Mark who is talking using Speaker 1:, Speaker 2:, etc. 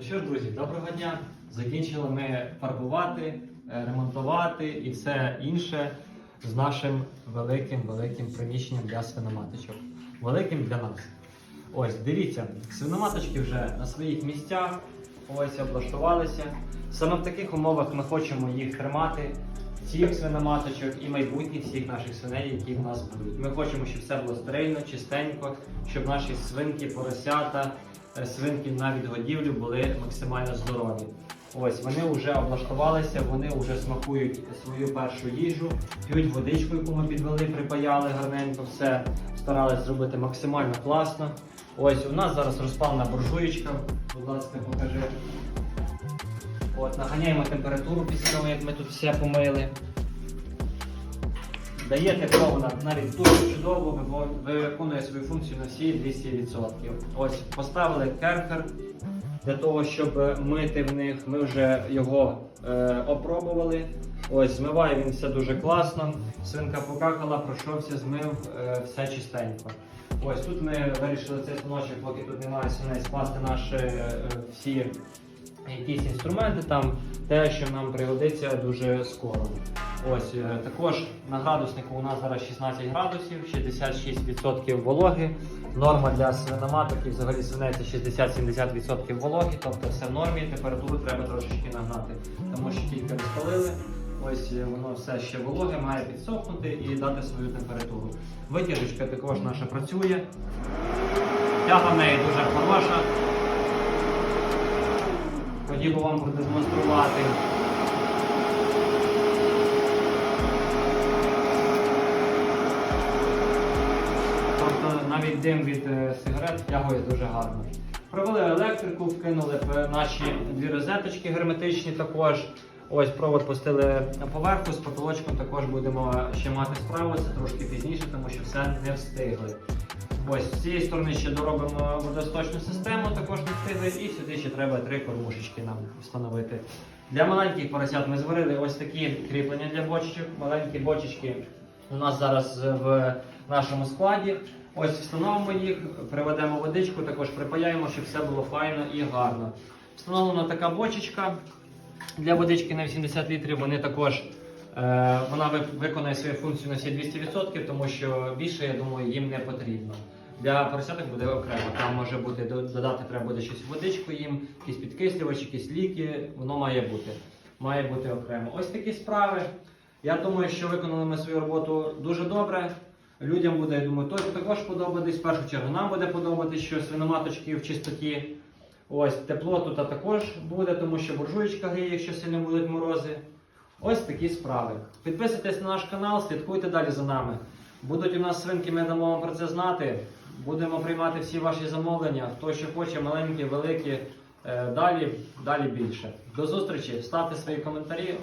Speaker 1: Ну що ж, друзі, доброго дня. Закінчили ми фарбувати, е, ремонтувати і все інше з нашим великим великим приміщенням для свиноматочок. Великим для нас. Ось, дивіться, свиноматочки вже на своїх місцях, ось облаштувалися. Саме в таких умовах ми хочемо їх тримати. Цих свиноматочок і майбутніх всіх наших свиней, які в нас будуть. Ми хочемо, щоб все було стерильно, чистенько, щоб наші свинки, поросята, е, свинки на відгодівлю були максимально здорові. Ось вони вже облаштувалися, вони вже смакують свою першу їжу, п'ють водичку, яку ми підвели, припаяли гарненько, все старались зробити максимально класно. Ось у нас зараз розпалена буржуєчка. Будь ласка, покажи. От, наганяємо температуру після того, як ми тут все помили. Дає тепло вона навіть дуже чудово, ви- виконує свою функцію на всі 200%. Ось поставили керхер для того, щоб мити в них. Ми вже його е, опробували. Ось змиває він все дуже класно. Свинка покакала, пройшовся, змив е, все чистенько. Ось тут ми вирішили цей станочок, поки тут немає свиней, скласти наші е, всі якісь інструменти, там те, що нам пригодиться дуже скоро. Ось е, також на градуснику у нас зараз 16 градусів, 66% вологи. Норма для свиноматок і взагалі свиней 60-70% вологи, тобто все в нормі. Температуру треба трошечки нагнати, тому що тільки розпалили. Ось е, воно все ще вологе, має підсохнути і дати свою температуру. Витяжечка також наша працює. Тяга в неї дуже хороша. Хотів би вам продемонструвати. Тобто навіть дим від е, сигарет втягує дуже гарно. Провели електрику, вкинули наші дві розеточки герметичні також. Ось провод пустили поверху, з потолочком також будемо ще мати справу, це трошки пізніше, тому що все не встигли. Ось з цієї сторони ще доробимо водосточну систему, також не встигли, і сюди ще треба три кормушечки нам встановити. Для маленьких поросят ми зварили ось такі кріплення для бочечок. Маленькі бочечки у нас зараз в нашому складі. Ось встановимо їх, приведемо водичку, також припаяємо, щоб все було файно і гарно. Встановлена така бочечка для водички на 80 літрів. Вони також е, вона ви- виконує свою функцію на всі 200%, тому що більше, я думаю, їм не потрібно. Для поросяток буде окремо. Там може бути додати, треба буде щось водичку їм, якісь підкислювачі, якісь ліки. Воно має бути. Має бути окремо. Ось такі справи. Я думаю, що виконали ми свою роботу дуже добре. Людям буде, я думаю, також подобатись. В першу чергу нам буде подобатись, що свиноматочки в чистоті. Ось тепло тут також буде, тому що буржуєчка гріє, якщо сильно будуть морози. Ось такі справи. Підписуйтесь на наш канал, слідкуйте далі за нами. Будуть у нас свинки, ми дамо вам про це знати. Будемо приймати всі ваші замовлення. Хто що хоче, маленькі, великі. Е, Далі, далі більше. До зустрічі. Ставте свої коментарі.